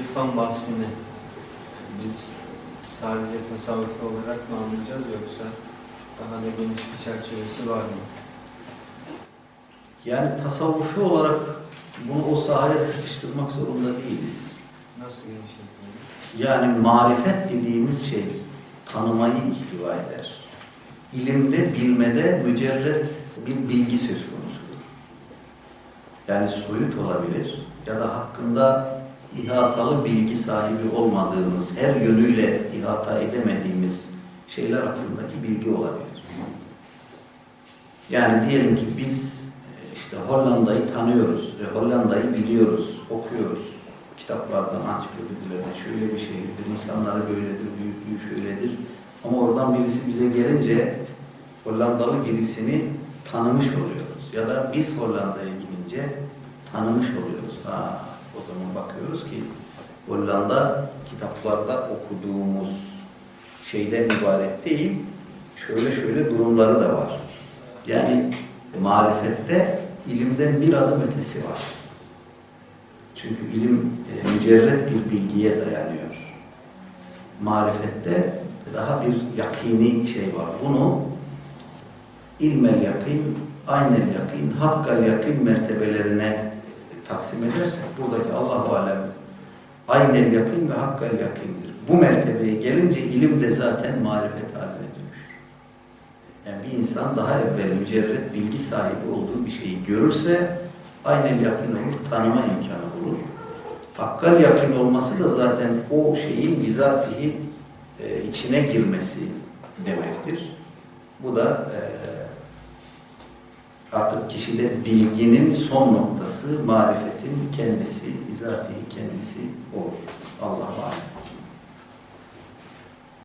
irfan bahsini biz sadece tasavvufi olarak mı anlayacağız yoksa daha da geniş bir çerçevesi var mı? Yani tasavvufi olarak bunu o sahaya sıkıştırmak zorunda değiliz. Nasıl genişletilir? Yani marifet dediğimiz şey tanımayı ihtiva eder. İlimde, bilmede mücerret bir bilgi söz konusudur. Yani soyut olabilir ya da hakkında ihatalı bilgi sahibi olmadığımız, her yönüyle ihata edemediğimiz şeyler hakkındaki bilgi olabilir. Yani diyelim ki biz e, işte Hollanda'yı tanıyoruz, Hollanda'yı biliyoruz, okuyoruz. Kitaplardan, ansiklopedilerden şöyle bir şehirdir, insanları böyledir, büyüklüğü şöyledir. Ama oradan birisi bize gelince Hollandalı birisini tanımış oluyoruz. Ya da biz Hollanda'ya gidince tanımış oluyoruz. Ha, o zaman bakıyoruz ki Hollanda kitaplarda okuduğumuz şeyden ibaret değil, şöyle şöyle durumları da var. Yani marifette ilimden bir adım ötesi var. Çünkü ilim e, mücerret bir bilgiye dayanıyor. Marifette daha bir yakini şey var. Bunu ilmel yakin, aynel yakin, hakkal yakin mertebelerine taksim edersek buradaki Allahu alem aynel yakin ve hakkal yakindir. Bu mertebeye gelince ilim de zaten marifet haline dönüşür. Yani bir insan daha evvel mücerret bilgi sahibi olduğu bir şeyi görürse aynen yakın olur, tanıma imkanı bulur. Hakkal yakın olması da zaten o şeyin bizatihi e, içine girmesi demektir. Bu da e, artık kişide bilginin son noktası, marifetin kendisi, bizatihi kendisi